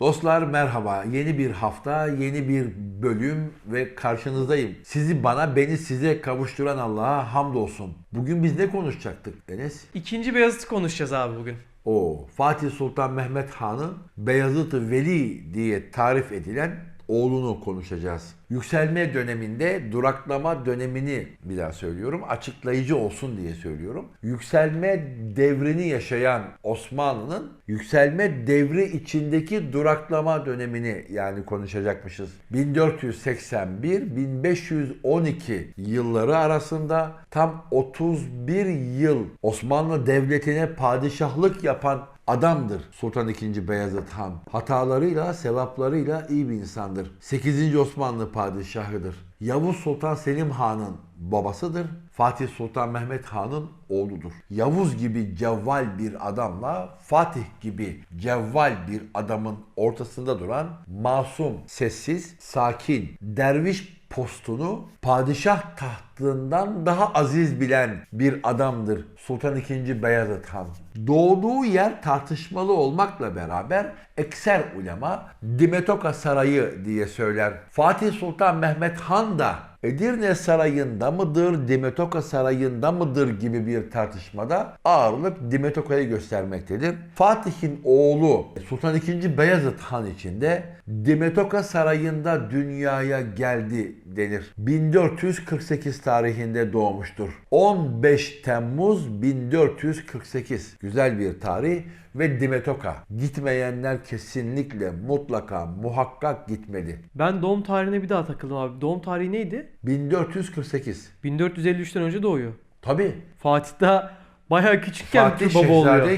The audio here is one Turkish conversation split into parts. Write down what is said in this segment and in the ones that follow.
Dostlar merhaba. Yeni bir hafta, yeni bir bölüm ve karşınızdayım. Sizi bana, beni size kavuşturan Allah'a hamdolsun. Bugün biz ne konuşacaktık Enes? İkinci Beyazıt'ı konuşacağız abi bugün. O Fatih Sultan Mehmet Han'ın Beyazıt-ı Veli diye tarif edilen oğlunu konuşacağız. Yükselme döneminde duraklama dönemini bir daha söylüyorum. Açıklayıcı olsun diye söylüyorum. Yükselme devrini yaşayan Osmanlı'nın yükselme devri içindeki duraklama dönemini yani konuşacakmışız. 1481-1512 yılları arasında tam 31 yıl Osmanlı Devleti'ne padişahlık yapan adamdır Sultan II. Beyazıt Han. Hatalarıyla, sevaplarıyla iyi bir insandır. 8. Osmanlı padişahıdır. Yavuz Sultan Selim Han'ın babasıdır. Fatih Sultan Mehmet Han'ın oğludur. Yavuz gibi cevval bir adamla Fatih gibi cevval bir adamın ortasında duran masum, sessiz, sakin, derviş postunu padişah tahtından daha aziz bilen bir adamdır Sultan II. Beyazıt Han. Doğduğu yer tartışmalı olmakla beraber ekser ulema Dimetoka Sarayı diye söyler. Fatih Sultan Mehmet Han da Edirne Sarayı'nda mıdır, Dimetoka Sarayı'nda mıdır gibi bir tartışmada ağırlık Dimetoka'yı göstermektedir. Fatih'in oğlu Sultan II. Beyazıt Han için de Dimetoka Sarayı'nda dünyaya geldi denir. 1448 tarihinde doğmuştur. 15 Temmuz 1448. Güzel bir tarih ve Dimetoka. Gitmeyenler kesinlikle mutlaka muhakkak gitmeli. Ben doğum tarihine bir daha takıldım abi. Doğum tarihi neydi? 1448. 1453'ten önce doğuyor. Tabii. Fatih daha bayağı küçükken Fatih baba oluyor.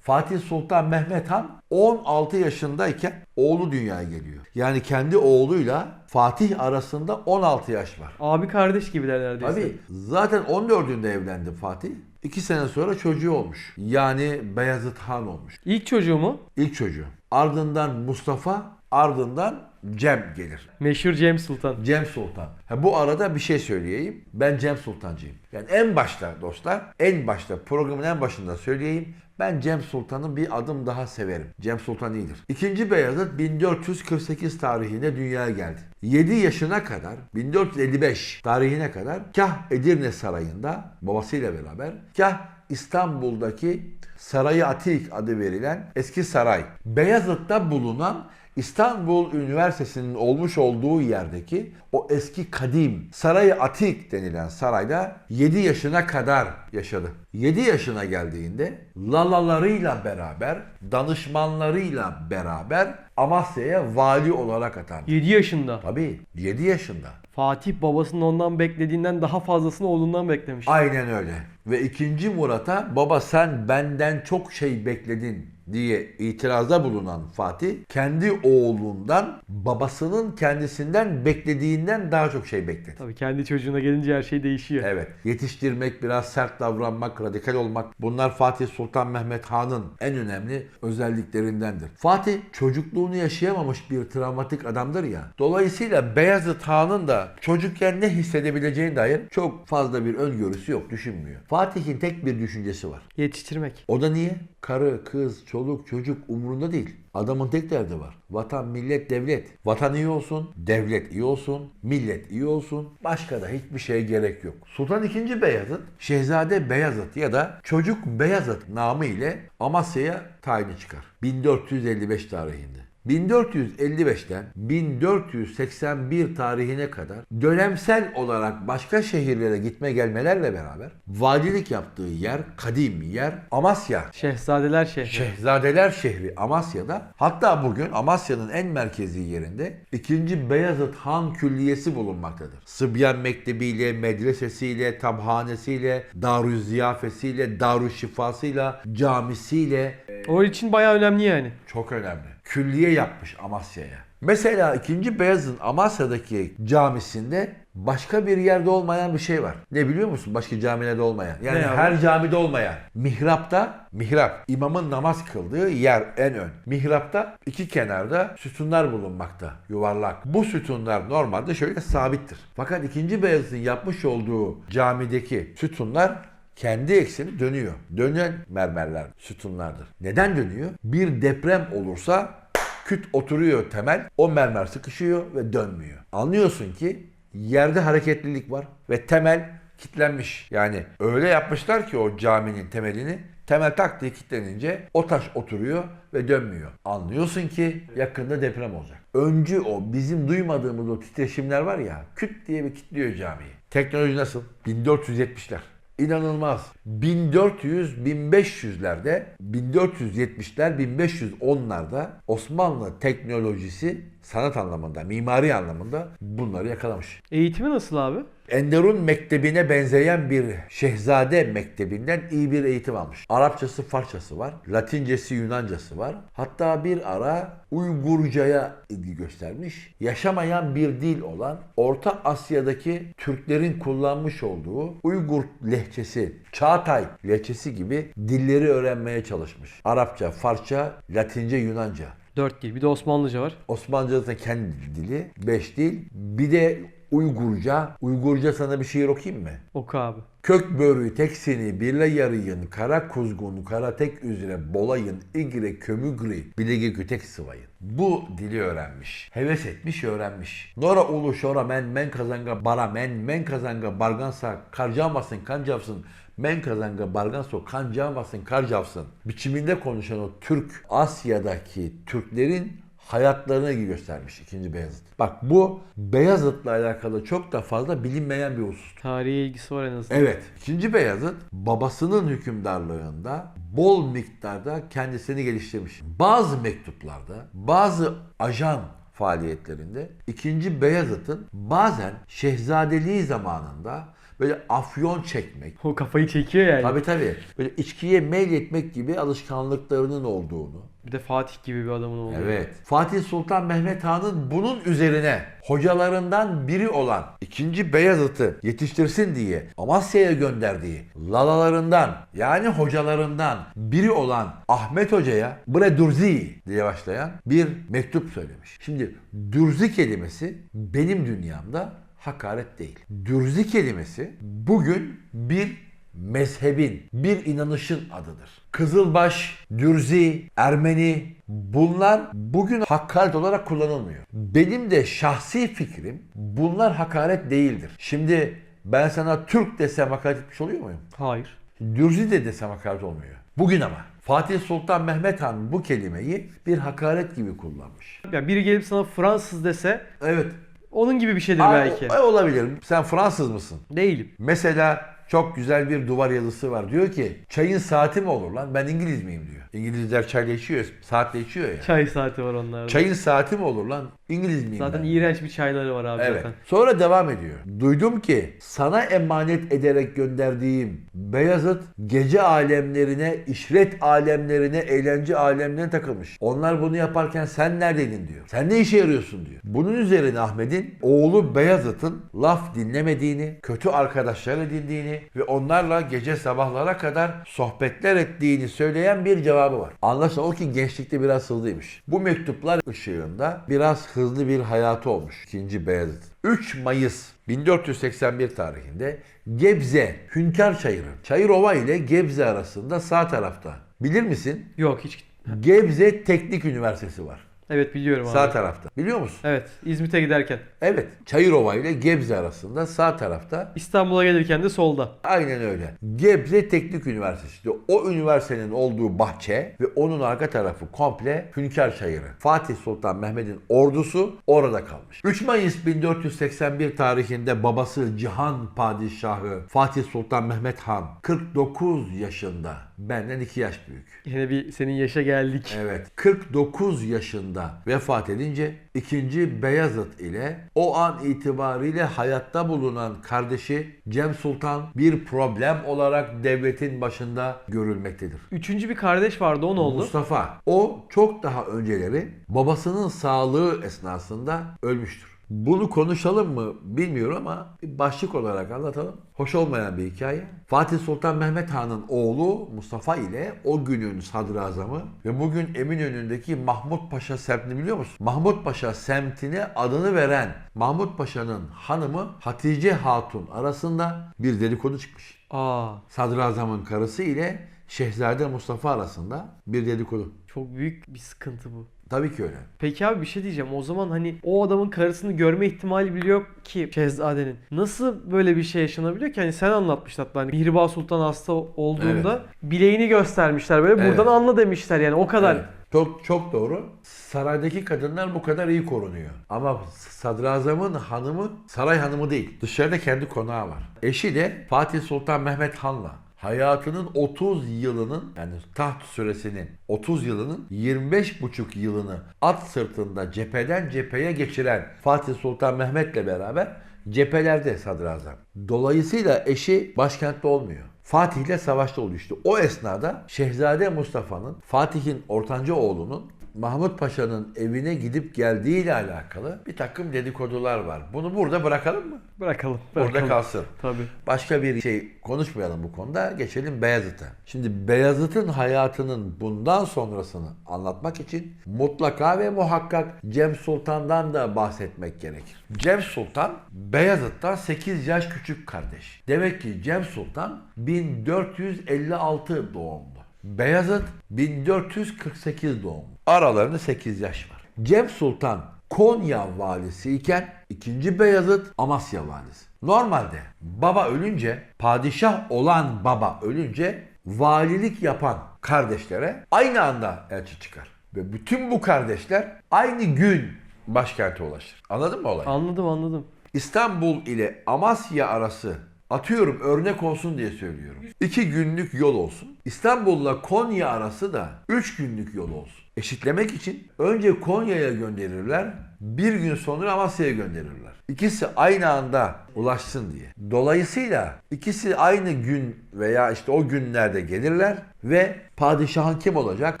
Fatih Sultan Mehmet Han 16 yaşındayken oğlu dünyaya geliyor. Yani kendi oğluyla Fatih arasında 16 yaş var. Abi kardeş gibiler neredeyse. Tabii. Zaten 14'ünde evlendi Fatih. 2 sene sonra çocuğu olmuş. Yani Beyazıt Han olmuş. İlk çocuğu mu? İlk çocuğu. Ardından Mustafa, ardından Cem gelir. Meşhur Cem Sultan. Cem Sultan. Ha, bu arada bir şey söyleyeyim. Ben Cem Sultancıyım. Yani en başta dostlar, en başta programın en başında söyleyeyim. Ben Cem Sultan'ı bir adım daha severim. Cem Sultan iyidir. İkinci Beyazıt 1448 tarihinde dünyaya geldi. 7 yaşına kadar 1455 tarihine kadar kah Edirne Sarayı'nda babasıyla beraber kah İstanbul'daki Sarayı Atik adı verilen eski saray. Beyazıt'ta bulunan İstanbul Üniversitesi'nin olmuş olduğu yerdeki o eski kadim Sarayı Atik denilen sarayda 7 yaşına kadar yaşadı. 7 yaşına geldiğinde lalalarıyla beraber, danışmanlarıyla beraber Amasya'ya vali olarak atandı. 7 yaşında. Tabii 7 yaşında. Fatih babasının ondan beklediğinden daha fazlasını oğlundan beklemiş. Aynen öyle. Ve ikinci Murat'a baba sen benden çok şey bekledin diye itirazda bulunan Fatih kendi oğlundan babasının kendisinden beklediğinden daha çok şey bekledi. Tabii kendi çocuğuna gelince her şey değişiyor. Evet. Yetiştirmek, biraz sert davranmak, radikal olmak bunlar Fatih Sultan Mehmet Han'ın en önemli özelliklerindendir. Fatih çocukluğunu yaşayamamış bir travmatik adamdır ya. Dolayısıyla Beyazıt Han'ın da çocukken ne hissedebileceğine dair çok fazla bir öngörüsü yok, düşünmüyor. Fatih'in tek bir düşüncesi var. Yetiştirmek. O da niye? Karı, kız, çoluk, çocuk umurunda değil. Adamın tek derdi var. Vatan, millet, devlet. Vatan iyi olsun, devlet iyi olsun, millet iyi olsun. Başka da hiçbir şeye gerek yok. Sultan II. Beyazıt, Şehzade Beyazıt ya da Çocuk Beyazıt namı ile Amasya'ya tayini çıkar. 1455 tarihinde. 1455'ten 1481 tarihine kadar dönemsel olarak başka şehirlere gitme gelmelerle beraber valilik yaptığı yer, kadim yer Amasya. Şehzadeler şehri. Şehzadeler şehri Amasya'da hatta bugün Amasya'nın en merkezi yerinde 2. Beyazıt Han Külliyesi bulunmaktadır. Sıbyan Mektebiyle, medresesiyle, tabhanesiyle, darü ziyafesiyle, darü şifasıyla, camisiyle O için bayağı önemli yani. çok önemli. Külliye yapmış Amasya'ya. Mesela 2. Beyazıt'ın Amasya'daki camisinde başka bir yerde olmayan bir şey var. Ne biliyor musun? Başka camilerde olmayan. Yani Ne abi? her camide olmayan. Mihrapta, mihrap, imamın namaz kıldığı yer en ön. Mihrapta iki kenarda sütunlar bulunmakta. Yuvarlak. Bu sütunlar normalde şöyle sabittir. Fakat 2. Beyazıt'ın yapmış olduğu camideki sütunlar kendi ekseni dönüyor. Dönen mermerler, sütunlardır. Neden dönüyor? Bir deprem olursa Küt oturuyor temel, o mermer sıkışıyor ve dönmüyor. Anlıyorsun ki yerde hareketlilik var ve temel kitlenmiş. Yani öyle yapmışlar ki o caminin temelini temel tak diye kilitlenince o taş oturuyor ve dönmüyor. Anlıyorsun ki yakında deprem olacak. Öncü o bizim duymadığımız o titreşimler var ya küt diye bir kilitliyor camiyi. Teknoloji nasıl? 1470'ler. İnanılmaz. 1400-1500'lerde, 1470'ler, 1510'larda Osmanlı teknolojisi sanat anlamında, mimari anlamında bunları yakalamış. Eğitimi nasıl abi? Enderun Mektebi'ne benzeyen bir şehzade mektebinden iyi bir eğitim almış. Arapçası, Farsçası var. Latincesi, Yunancası var. Hatta bir ara Uygurcaya ilgi göstermiş. Yaşamayan bir dil olan Orta Asya'daki Türklerin kullanmış olduğu Uygur lehçesi, Çağatay lehçesi gibi dilleri öğrenmeye çalışmış. Arapça, Farsça, Latince, Yunanca. Dört dil. Bir de Osmanlıca var. Osmanlıca da kendi dili, beş dil. Bir de Uygurca. Uygurca sana bir şiir okuyayım mı? Oku abi. Kök börü teksini birle yarıyın, kara kuzgun, kara tek üzere bolayın, igre kömügri, bilegi kütek sıvayın. Bu dili öğrenmiş. Heves etmiş, öğrenmiş. Nora ulu şora men men kazanga bara men men kazanga bargansa karcamasın kancavsın men kazanga barganso kancavasın karcavsın. Biçiminde konuşan o Türk Asya'daki Türklerin hayatlarına ilgi göstermiş 2. Beyazıt. Bak bu Beyazıt'la alakalı çok da fazla bilinmeyen bir husus. Tarihe ilgisi var en azından. Evet. İkinci Beyazıt babasının hükümdarlığında bol miktarda kendisini geliştirmiş. Bazı mektuplarda, bazı ajan faaliyetlerinde ikinci Beyazıt'ın bazen şehzadeliği zamanında böyle afyon çekmek, O kafayı çekiyor yani. tabi tabi böyle içkiye meyletmek gibi alışkanlıklarının olduğunu, Bir de Fatih gibi bir adamın olduğu. Evet. Fatih Sultan Mehmet Han'ın bunun üzerine hocalarından biri olan 2. Beyazıt'ı yetiştirsin diye Amasya'ya gönderdiği lalalarından yani hocalarından biri olan Ahmet Hoca'ya bre Durzi diye başlayan bir mektup söylemiş. Şimdi Durzi kelimesi benim dünyamda hakaret değil. Dürzi kelimesi bugün bir mezhebin, bir inanışın adıdır. Kızılbaş, Dürzi, Ermeni bunlar bugün hakaret olarak kullanılmıyor. Benim de şahsi fikrim bunlar hakaret değildir. Şimdi ben sana Türk desem hakaret etmiş oluyor muyum? Hayır. Dürzi de desem hakaret olmuyor. Bugün ama Fatih Sultan Mehmet Han bu kelimeyi bir hakaret gibi kullanmış. Yani biri gelip sana Fransız dese Evet. onun gibi bir şeydir Aa, belki. o- olabilir. Sen Fransız mısın? Değilim. Mesela çok güzel bir duvar yazısı var. Diyor ki çayın saati mi olur lan? Ben İngiliz miyim diyor. İngilizler çayla içiyor, saatle içiyor ya. Çay saati var onlarda. Çayın saati mi olur lan? İngiliz miyim Zaten ben? iğrenç bir çayları var abi Evet. zaten. Sonra devam ediyor. Duydum ki sana emanet ederek gönderdiğim Beyazıt gece alemlerine, işret alemlerine, eğlence alemlerine takılmış. Onlar bunu yaparken sen neredeydin diyor. Sen ne işe yarıyorsun diyor. Bunun üzerine Ahmet'in oğlu Beyazıt'ın laf dinlemediğini, kötü arkadaşlar edindiğini ve onlarla gece sabahlara kadar sohbetler ettiğini söyleyen bir cevabı var. Anlaşılan o ki gençlikte biraz hızlıymış. Bu mektuplar ışığında biraz hızlı bir hayatı olmuş 2. Beyazıt. 3 Mayıs 1481 tarihinde Gebze Hünkar Çayırı. Çayırova ile Gebze arasında sağ tarafta. Bilir misin? Yok hiç. Gebze Teknik Üniversitesi var. Evet biliyorum abi. Sağ tarafta. Biliyor musun? Evet İzmit'e giderken. Evet. Çayırova ile Gebze arasında sağ tarafta İstanbul'a gelirken de solda. Aynen öyle. Gebze Teknik Üniversitesi. O üniversitenin olduğu bahçe ve onun arka tarafı komple Hünkar Çayırı. Fatih Sultan Mehmet'in ordusu orada kalmış. 3 Mayıs 1481 tarihinde babası Cihan Padişahı Fatih Sultan Mehmet Han 49 yaşında. Benden 2 yaş büyük. Yine bir senin yaşa geldik. Evet. 49 yaşında vefat edince 2. Beyazıt ile o an itibariyle hayatta bulunan kardeşi Cem Sultan bir problem olarak devletin başında görülmektedir. Üçüncü bir kardeş vardı o ne oldu? Mustafa o çok daha önceleri babasının sağlığı esnasında ölmüştür. Bunu konuşalım mı bilmiyorum ama bir başlık olarak anlatalım. Hoş olmayan bir hikaye. Fatih Sultan Mehmet Han'ın oğlu Mustafa ile o günün sadrazamı ve bugün Eminönü'ndeki Mahmut Paşa semtini biliyor musun? Mahmut Paşa semtine adını veren Mahmut Paşa'nın hanımı Hatice Hatun arasında bir dedikodu çıkmış. Aa Sadrazamın karısı ile Şehzade Mustafa arasında bir dedikodu. Çok büyük bir sıkıntı bu. Tabii ki öyle. Peki abi bir şey diyeceğim. O zaman hani o adamın karısını görme ihtimali bile yok ki Şehzade'nin. Nasıl böyle bir şey yaşanabiliyor ki? Hani sen anlatmıştın hatta hani Mihrimah Sultan hasta olduğunda bileğini göstermişler böyle. Evet. Buradan anla demişler yani o kadar. Evet. Çok çok doğru. Saraydaki kadınlar bu kadar iyi korunuyor. Ama sadrazamın hanımı saray hanımı değil. Dışarıda kendi konağı var. Eşi de Fatih Sultan Mehmet Han'la hayatının 30 yılının yani taht süresinin 30 yılının 25 buçuk yılını at sırtında cepheden cepheye geçiren Fatih Sultan Mehmet'le beraber cephelerde sadrazam. Dolayısıyla eşi başkentte olmuyor. Fatih ile savaşta oluştu. O esnada Şehzade Mustafa'nın Fatih'in ortanca oğlunun Mahmut Paşa'nın evine gidip geldiği ile alakalı bir takım dedikodular var. Bunu burada bırakalım mı? Bırakalım. Bırakalım. kalsın. Tabii. Başka bir şey konuşmayalım bu konuda. Geçelim Beyazıt'a. Şimdi Beyazıt'ın hayatının bundan sonrasını anlatmak için mutlaka ve muhakkak Cem Sultan'dan da bahsetmek gerekir. Cem Sultan Beyazıt'tan 8 yaş küçük kardeş. Demek ki Cem Sultan 1456 doğumlu. Beyazıt 1448 doğumlu. Aralarında 8 yaş var. Cem Sultan Konya valisi iken 2. Beyazıt Amasya valisi. Normalde baba ölünce, padişah olan baba ölünce valilik yapan kardeşlere aynı anda elçi çıkar. Ve bütün bu kardeşler aynı gün başkente ulaşır. Anladın mı olayı? Anladım anladım. İstanbul ile Amasya arası atıyorum örnek olsun diye söylüyorum. 2 günlük yol olsun. İstanbul'la Konya arası da 3 günlük yol olsun. Eşitlemek için önce Konya'ya gönderirler, bir gün sonra Amasya'ya gönderirler. İkisi aynı anda ulaşsın diye. Dolayısıyla ikisi aynı gün veya işte o günlerde gelirler ve padişahın kim olacak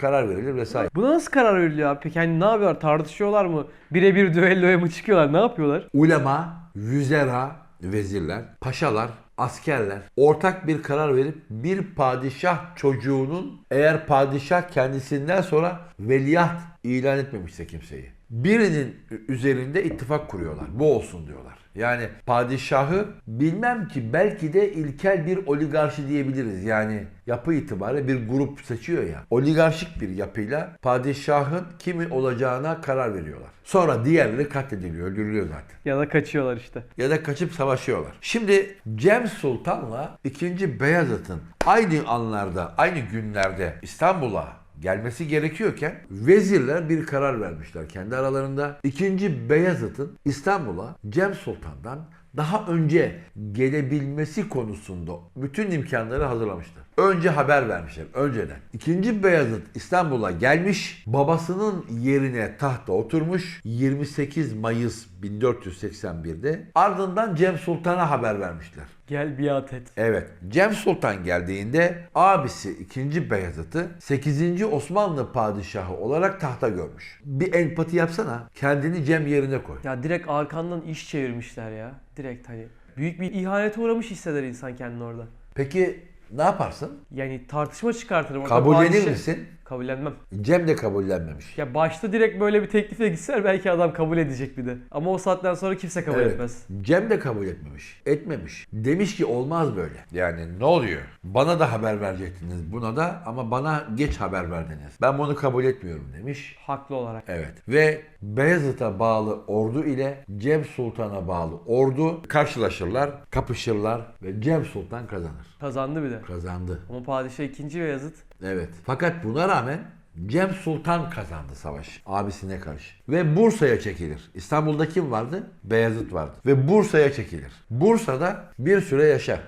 karar verilir vesaire. Buna nasıl karar veriliyor abi? Peki hani ne yapıyorlar? Tartışıyorlar mı? Birebir düelloya mı çıkıyorlar? Ne yapıyorlar? ulema, yüzera, vezirler, paşalar, askerler ortak bir karar verip bir padişah çocuğunun eğer padişah kendisinden sonra veliaht ilan etmemişse kimseyi birinin üzerinde ittifak kuruyorlar. Bu olsun diyorlar. Yani padişahı bilmem ki belki de ilkel bir oligarşi diyebiliriz. Yani yapı itibariyle bir grup seçiyor ya. Oligarşik bir yapıyla padişahın kimi olacağına karar veriyorlar. Sonra diğerleri katlediliyor, öldürülüyor zaten. Ya da kaçıyorlar işte. Ya da kaçıp savaşıyorlar. Şimdi Cem Sultan'la 2. Beyazıt'ın aynı anlarda, aynı günlerde İstanbul'a gelmesi gerekiyorken vezirler bir karar vermişler kendi aralarında. 2. Beyazıt'ın İstanbul'a Cem Sultan'dan daha önce gelebilmesi konusunda bütün imkanları hazırlamışlar. Önce haber vermişler, önceden. İkinci Beyazıt İstanbul'a gelmiş, babasının yerine tahta oturmuş 28 Mayıs 1481'de. Ardından Cem Sultan'a haber vermişler. Gel biat et. Evet, Cem Sultan geldiğinde abisi 2. Beyazıt'ı 8. Osmanlı padişahı olarak tahta görmüş. Bir empati yapsana, kendini Cem yerine koy. Ya direkt arkandan iş çevirmişler ya. Direkt hani. Büyük bir ihanete uğramış hisseder insan kendini orada. Peki ne yaparsın? Yani tartışma çıkartırım. Orada Kabullenir padişah- misin? Kabullenmem. Cem de kabullenmemiş. Ya başta direkt böyle bir teklifle gitseler belki adam kabul edecek bir de. Ama o saatten sonra kimse kabul Evet. etmez. Cem de kabul etmemiş. Etmemiş. Demiş ki olmaz böyle. Yani ne oluyor? Bana da haber verecektiniz buna da ama bana geç haber verdiniz. Ben bunu kabul etmiyorum demiş. Haklı olarak. Evet. Ve Beyazıt'a bağlı ordu ile Cem Sultan'a bağlı ordu karşılaşırlar, kapışırlar ve Cem Sultan kazanır. Kazandı bir de. Kazandı. Ama padişah ikinci Beyazıt Evet. Fakat buna rağmen Cem Sultan kazandı savaş abisine karşı. Ve Bursa'ya çekilir. İstanbul'da kim vardı? Beyazıt vardı. Ve Bursa'ya çekilir. Bursa'da bir süre yaşar.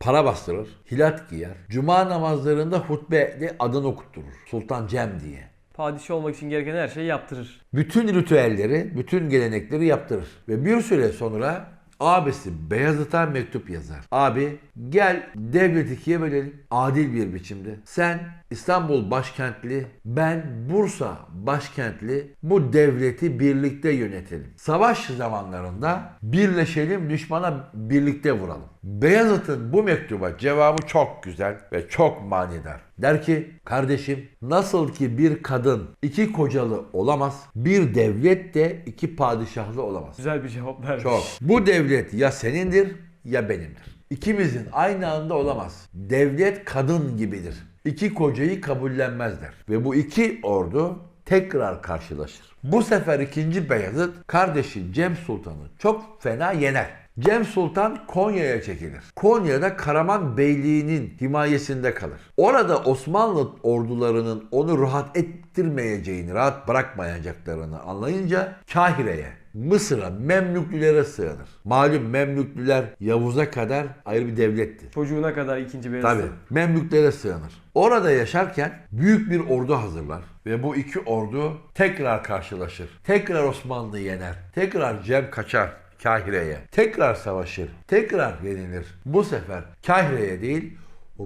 Para bastırır, hilat giyer. Cuma namazlarında hutbede adını okutturur. Sultan Cem diye. padişah olmak için gereken her şeyi yaptırır. Bütün ritüelleri, bütün gelenekleri yaptırır. Ve bir süre sonra abisi Beyazıt'a mektup yazar. Abi gel devleti ikiye bölelim adil bir biçimde. Sen İstanbul başkentli, ben Bursa başkentli bu devleti birlikte yönetelim. Savaş zamanlarında birleşelim düşmana birlikte vuralım. Beyazıt'ın bu mektuba cevabı çok güzel ve çok manidar. Der ki kardeşim nasıl ki bir kadın iki kocalı olamaz bir devlet de iki padişahlı olamaz. Güzel bir cevap vermiş. Çok. Bu devlet ya senindir ya benimdir. İkimizin aynı anda olamaz. Devlet kadın gibidir. İki kocayı kabullenmezler. Ve bu iki ordu tekrar karşılaşır. Bu sefer 2. Beyazıt kardeşi Cem Sultan'ı çok fena yener. Cem Sultan Konya'ya çekilir. Konya'da Karaman Beyliği'nin himayesinde kalır. Orada Osmanlı ordularının onu rahat ettirmeyeceğini, rahat bırakmayacaklarını anlayınca Kahire'ye, Mısır'a, Memlüklülere sığınır. Malum Memlüklüler Yavuz'a kadar ayrı bir devletti. Çocuğuna kadar ikinci beyaz. Tabii. Memlüklere sığınır. Orada yaşarken büyük bir ordu hazırlar. Ve bu iki ordu tekrar karşılaşır. Tekrar Osmanlı yener. Tekrar Cem kaçar Kahire'ye. Tekrar savaşır. Tekrar yenilir. Bu sefer Kahire'ye değil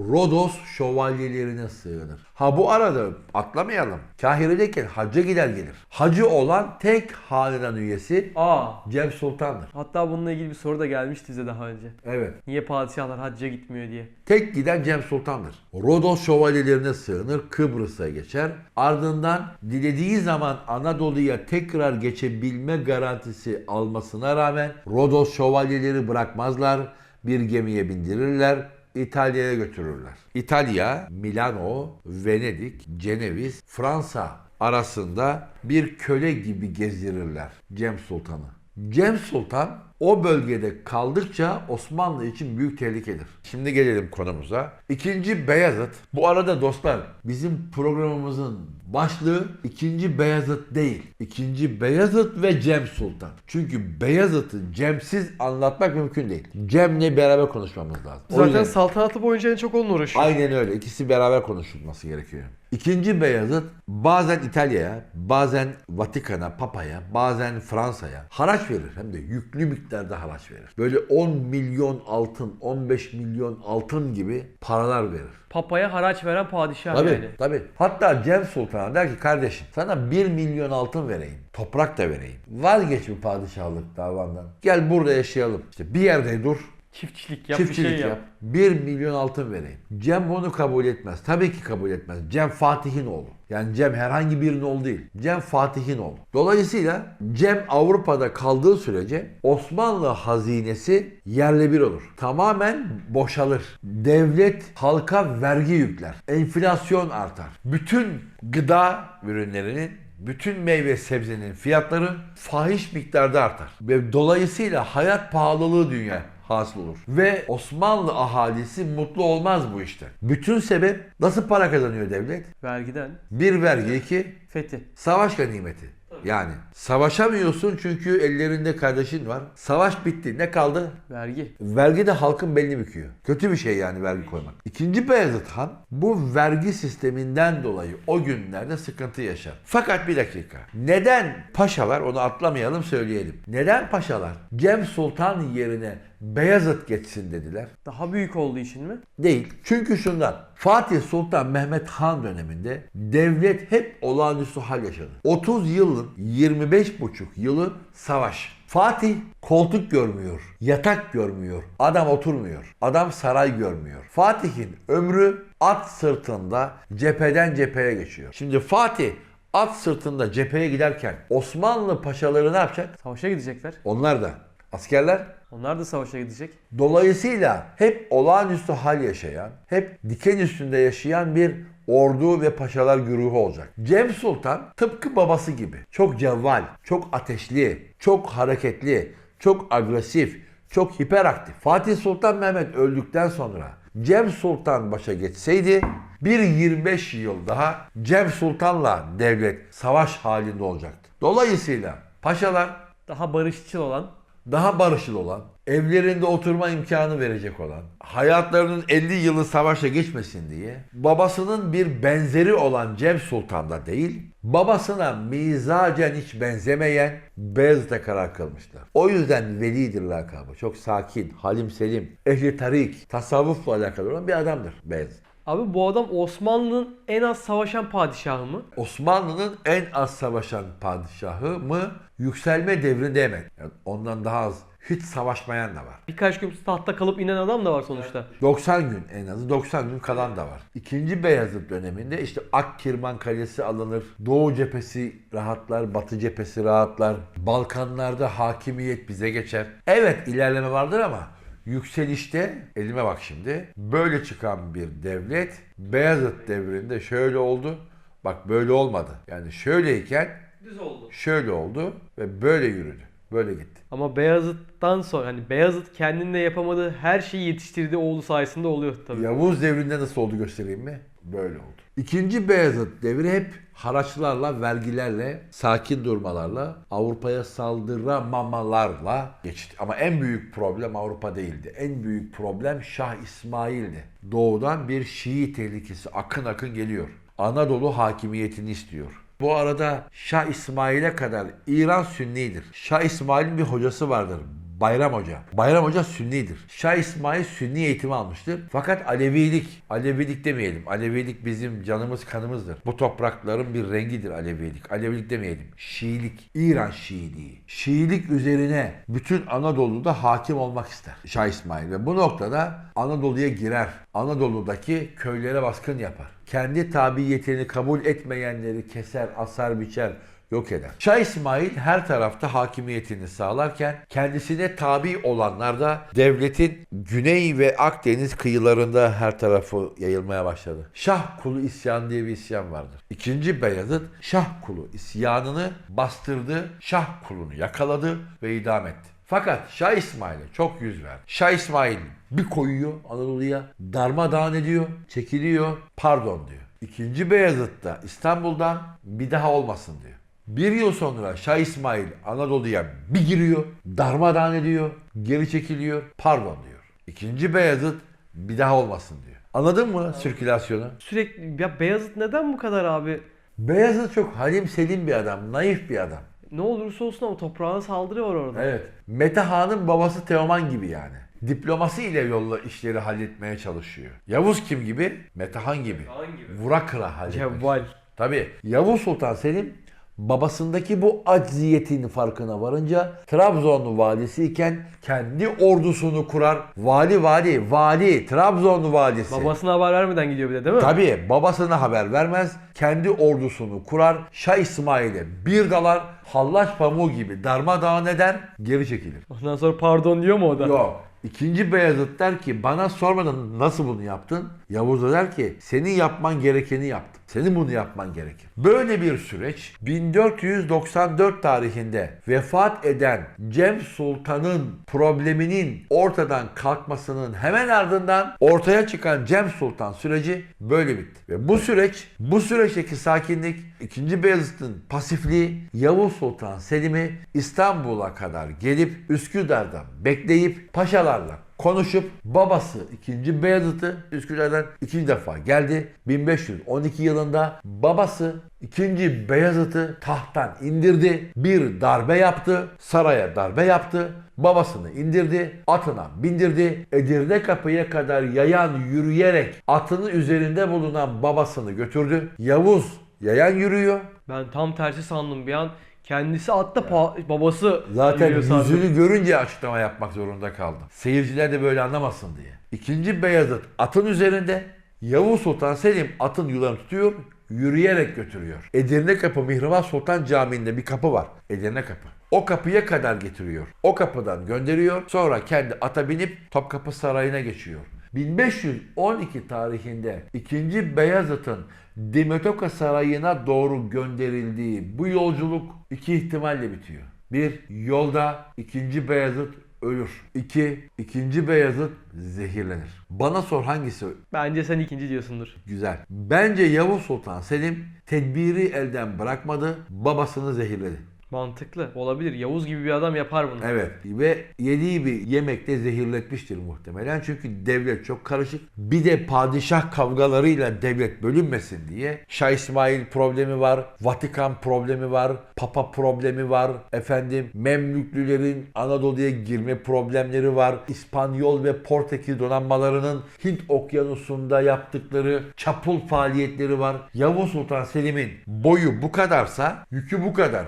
Rodos şövalyelerine sığınır. Ha bu arada atlamayalım. Kahire'deyken hacca gider gelir. Hacı olan tek hanedan üyesi Aa. Cem Sultan'dır. Hatta bununla ilgili bir soru da gelmişti bize daha önce. Evet. Niye padişahlar hacca gitmiyor diye. Tek giden Cem Sultan'dır. Rodos şövalyelerine sığınır, Kıbrıs'a geçer. Ardından dilediği zaman Anadolu'ya tekrar geçebilme garantisi almasına rağmen Rodos şövalyeleri bırakmazlar, bir gemiye bindirirler, İtalya'ya götürürler. İtalya, Milano, Venedik, Ceneviz, Fransa arasında bir köle gibi gezdirirler Cem Sultan'ı. Cem Sultan o bölgede kaldıkça Osmanlı için büyük tehlikedir. Şimdi gelelim konumuza. İkinci Beyazıt. Bu arada dostlar bizim programımızın başlığı ikinci Beyazıt değil. İkinci Beyazıt ve Cem Sultan. Çünkü Beyazıt'ı Cem'siz anlatmak mümkün değil. Cem'le beraber konuşmamız lazım. O Zaten yüzden- saltanatı boyunca en çok onunla uğraşıyor. Aynen öyle. İkisi beraber konuşulması gerekiyor. İkinci Beyazıt bazen İtalya'ya, bazen Vatikan'a, Papa'ya, bazen Fransa'ya haraç verir. Hem de yüklü miktarda haraç verir. Böyle 10 milyon altın, 15 milyon altın gibi paralar verir. Papaya haraç veren padişah Tabii, yani. tabii. Hatta Cem Sultan'a der ki kardeşim sana 1 milyon altın vereyim. Toprak da vereyim. Vazgeç bu padişahlık davandan. Gel burada yaşayalım. İşte bir yerde dur. Çiftçilik yap, Çiftçilik bir şey yap. yap. 1 milyon altın vereyim. Cem bunu kabul etmez. Tabii ki kabul etmez. Cem Fatih'in oğlu. Yani Cem herhangi birinin oğlu değil. Cem Fatih'in oğlu. Dolayısıyla Cem Avrupa'da kaldığı sürece Osmanlı hazinesi yerle bir olur. Tamamen boşalır. Devlet halka vergi yükler. Enflasyon artar. Bütün gıda ürünlerinin bütün meyve sebzenin fiyatları fahiş miktarda artar. Ve dolayısıyla hayat pahalılığı dünya hasıl olur. Ve Osmanlı ahalisi mutlu olmaz bu işte. Bütün sebep nasıl para kazanıyor devlet? Vergiden. Bir vergi, iki Fethi. savaş ganimeti. Yani savaşamıyorsun çünkü ellerinde kardeşin var. Savaş bitti. Ne kaldı? Vergi. Vergi de halkın belini büküyor. Kötü bir şey yani vergi koymak. İkinci Beyazıt Han bu vergi sisteminden dolayı o günlerde sıkıntı yaşar. Fakat bir dakika. Neden paşalar onu atlamayalım söyleyelim. Neden paşalar Cem Sultan yerine Beyazıt geçsin dediler? Daha büyük olduğu için mi? Değil. Çünkü şundan. Fatih Sultan Mehmet Han döneminde devlet hep olağanüstü hal yaşadı. 30 yılın 25,5 yılı savaş. Fatih koltuk görmüyor, yatak görmüyor, adam oturmuyor, adam saray görmüyor. Fatih'in ömrü at sırtında cepheden cepheye geçiyor. Şimdi Fatih at sırtında cepheye giderken Osmanlı paşaları ne yapacak? Savaşa gidecekler. Onlar da askerler Onlar da savaşa gidecek. Dolayısıyla hep olağanüstü hal yaşayan, hep diken üstünde yaşayan bir ordu ve paşalar güruhu olacak. Cem Sultan tıpkı babası gibi çok cevval, çok ateşli, çok hareketli, çok agresif, çok hiperaktif. Fatih Sultan Mehmet öldükten sonra Cem Sultan başa geçseydi bir 25 yıl daha Cem Sultan'la devlet savaş halinde olacaktı. Dolayısıyla paşalar Daha barışçıl olan. Daha barışçıl olan, evlerinde oturma imkanı verecek olan, hayatlarının 50 yılı savaşa geçmesin diye babasının bir benzeri olan Cem Sultan'da değil, babasına mizacen hiç benzemeyen Beyazıt'a karar kılmışlar. O yüzden Velidir lakabı. Çok sakin, halim selim, ehli tarik, tasavvufla alakalı olan bir adamdır Beyazıt. Abi bu adam Osmanlı'nın en az savaşan padişahı mı? Osmanlı'nın en az savaşan padişahı mı yükselme devrinde hemen. Yani ondan daha az hiç savaşmayan da var. Birkaç gün tahtta kalıp inen adam da var sonuçta. 90 gün en azı 90 gün kalan da var. İkinci Beyazıt döneminde işte Akkirman Kalesi alınır. Doğu cephesi rahatlar, Batı cephesi rahatlar. Balkanlarda hakimiyet bize geçer. Evet ilerleme vardır ama yükselişte elime bak şimdi böyle çıkan bir devlet Beyazıt devrinde şöyle oldu. Bak böyle olmadı. Yani şöyleyken Düz oldu. şöyle oldu ve böyle yürüdü. Böyle gitti. Ama Beyazıt'tan sonra hani Beyazıt kendinde yapamadığı her şeyi yetiştirdiği oğlu sayesinde oluyor tabii. Yavuz devrinde nasıl oldu göstereyim mi? Böyle oldu. İkinci Beyazıt devri hep haraçlarla, vergilerle, sakin durmalarla, Avrupa'ya saldıramamalarla geçti. Ama en büyük problem Avrupa değildi. En büyük problem Şah İsmail'di. Doğudan bir Şii tehlikesi akın akın geliyor. Anadolu hakimiyetini istiyor. Bu arada Şah İsmail'e kadar İran Sünnidir. Şah İsmail'in bir hocası vardır. Bayram Hoca. Bayram Hoca Sünnidir. Şah İsmail Sünni eğitimi almıştır. Fakat Alevilik, Alevilik demeyelim. Alevilik bizim canımız kanımızdır. Bu toprakların bir rengidir Alevilik. Alevilik demeyelim. Şiilik, İran Şiiliği. Şiilik üzerine bütün Anadolu'da hakim olmak ister Şah İsmail. Ve bu noktada Anadolu'ya girer. Anadolu'daki köylere baskın yapar. Kendi tabiyetini kabul etmeyenleri keser, asar, biçer, yok eder. Şah İsmail her tarafta hakimiyetini sağlarken kendisine tabi olanlar da devletin Güney ve Akdeniz kıyılarında her tarafı yayılmaya başladı. Şah kulu isyan diye bir isyan vardır. İkinci Beyazıt Şah kulu isyanını bastırdı, Şah kulunu yakaladı ve idam etti. Fakat Şah İsmail'e çok yüz verdi. Şah İsmail bir koyuyor Anadolu'ya, darmadağın ediyor, çekiliyor, pardon diyor. İkinci Beyazıt da İstanbul'dan bir daha olmasın diyor. Bir yıl sonra Şah İsmail Anadolu'ya bir giriyor, darmadağın ediyor, geri çekiliyor, pardon diyor. İkinci Beyazıt bir daha olmasın diyor. Anladın mı sirkülasyonu? Sürekli ya Beyazıt neden bu kadar abi? Beyazıt çok halim selim bir adam, naif bir adam. Ne olursa olsun ama toprağına saldırı var orada. Evet. Mete Han'ın babası Teoman gibi yani. Diploması ile yolla işleri halletmeye çalışıyor. Yavuz kim gibi? Mete Han gibi. Han gibi. Vura kıra halletmek. Cevval. Tabii. Yavuz Sultan Selim babasındaki bu acziyetin farkına varınca Trabzonlu valisi kendi ordusunu kurar. Vali vali vali Trabzonlu valisi. Babasına haber vermeden gidiyor bir de değil mi? Tabii babasına haber vermez. Kendi ordusunu kurar. Şah İsmail'e bir dalar. Hallaç pamuğu gibi darmadağın eder. Geri çekilir. Ondan sonra pardon diyor mu o da? Yok. İkinci Beyazıt der ki bana sormadan nasıl bunu yaptın? Yavuz da der ki senin yapman gerekeni yaptım. Senin bunu yapman gerekir. Böyle bir süreç 1494 tarihinde vefat eden Cem Sultan'ın probleminin ortadan kalkmasının hemen ardından ortaya çıkan Cem Sultan süreci böyle bitti. Ve bu süreç, bu süreçteki sakinlik 2. Beyazıt'ın pasifliği Yavuz Sultan Selim'i İstanbul'a kadar gelip Üsküdar'da bekleyip paşalarla konuşup babası 2. Beyazıt'ı Üsküdar'dan ikinci defa geldi. 1512 yılında babası 2. Beyazıt'ı tahttan indirdi. Bir darbe yaptı. Saraya darbe yaptı. Babasını indirdi. Atına bindirdi. Edirne kapıya kadar yayan yürüyerek atının üzerinde bulunan babasını götürdü. Yavuz yayan yürüyor. Ben tam tersi sandım bir an. Kendisi atta pa- babası Zaten yürüyor yüzünü görünce açıklama yapmak zorunda kaldım. Seyirciler de böyle anlamasın diye. İkinci Beyazıt atın üzerinde. Yavuz Sultan Selim atın yularını tutuyor, yürüyerek götürüyor. Edirne Kapı Mihrimah Sultan Camii'nde bir kapı var. Edirne Kapı. O kapıya kadar getiriyor. O kapıdan gönderiyor. Sonra kendi ata binip Topkapı Sarayı'na geçiyor. 1512 tarihinde 2. Beyazıt'ın Dimetoka Sarayı'na doğru gönderildiği bu yolculuk iki ihtimalle bitiyor. Bir, yolda 2. Beyazıt ölür. İki, 2. Beyazıt zehirlenir. Bana sor hangisi Bence sen ikinci diyorsundur. güzel. Bence Yavuz Sultan Selim tedbiri elden bırakmadı, babasını zehirledi. Mantıklı. Olabilir. Yavuz gibi bir adam yapar bunu. Evet ve yediği bir yemekte zehirletmiştir muhtemelen. Çünkü devlet çok karışık. Bir de padişah kavgalarıyla devlet bölünmesin diye Şah İsmail problemi var, Vatikan problemi var, Papa problemi var. Efendim Memlüklülerin Anadolu'ya girme problemleri var. İspanyol ve Portekiz donanmalarının Hint okyanusunda yaptıkları çapul faaliyetleri var. Yavuz Sultan Selim'in boyu bu kadarsa yükü bu kadar.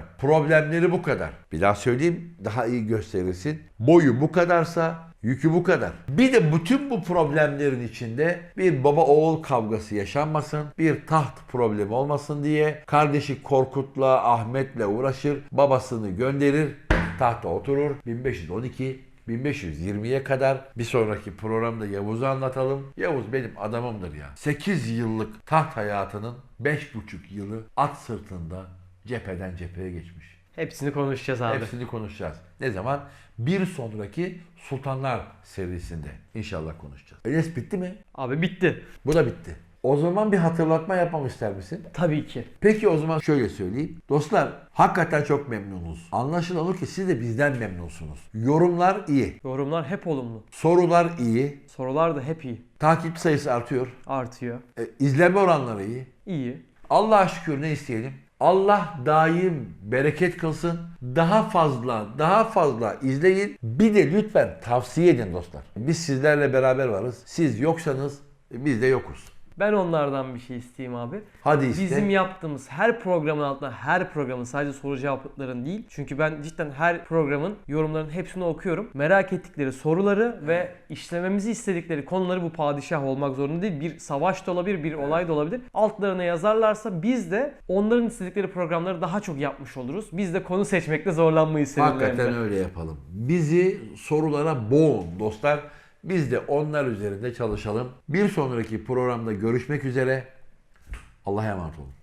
Problemleri bu kadar. Bir daha söyleyeyim daha iyi gösterilsin. Boyu bu kadarsa yükü bu kadar. Bir de bütün bu problemlerin içinde bir baba oğul kavgası yaşanmasın, bir taht problemi olmasın diye kardeşi Korkut'la Ahmet'le uğraşır, babasını gönderir, tahta oturur. 1512 1520'ye kadar bir sonraki programda Yavuz'u anlatalım. Yavuz benim adamımdır ya. 8 yıllık taht hayatının 5,5 yılı at sırtında cepheden cepheye geçmiş. Hepsini konuşacağız abi. Hepsini konuşacağız. Ne zaman? Bir sonraki Sultanlar serisinde inşallah konuşacağız. Enes bitti mi? Abi bitti. Bu da bitti. O zaman bir hatırlatma yapmam ister misin? Tabii ki. Peki o zaman şöyle söyleyeyim. Dostlar hakikaten çok memnunuz. Anlaşılan o ki siz de bizden memnunsunuz. Yorumlar iyi. Yorumlar hep olumlu. Sorular iyi. Sorular da hep iyi. Takip sayısı artıyor. Artıyor. E, izleme oranları iyi. İyi. Allah'a şükür ne isteyelim? Allah daim bereket kılsın. Daha fazla, daha fazla izleyin. Bir de lütfen tavsiye edin dostlar. Biz sizlerle beraber varız. Siz yoksanız biz de yokuz. Ben onlardan bir şey isteyeyim abi. Hadi iste. Bizim yaptığımız her programın altında her programın sadece soru cevapların değil. Çünkü ben cidden her programın yorumlarının hepsini okuyorum. Merak ettikleri soruları ve işlememizi istedikleri konuları bu padişah olmak zorunda değil. Bir savaş da olabilir, bir olay da olabilir. Altlarına yazarlarsa biz de onların istedikleri programları daha çok yapmış oluruz. Biz de konu seçmekte zorlanmayız. Hakikaten öyle yapalım. Bizi sorulara boğun dostlar. Biz de onlar üzerinde çalışalım. Bir sonraki programda görüşmek üzere. Allah'a emanet olun.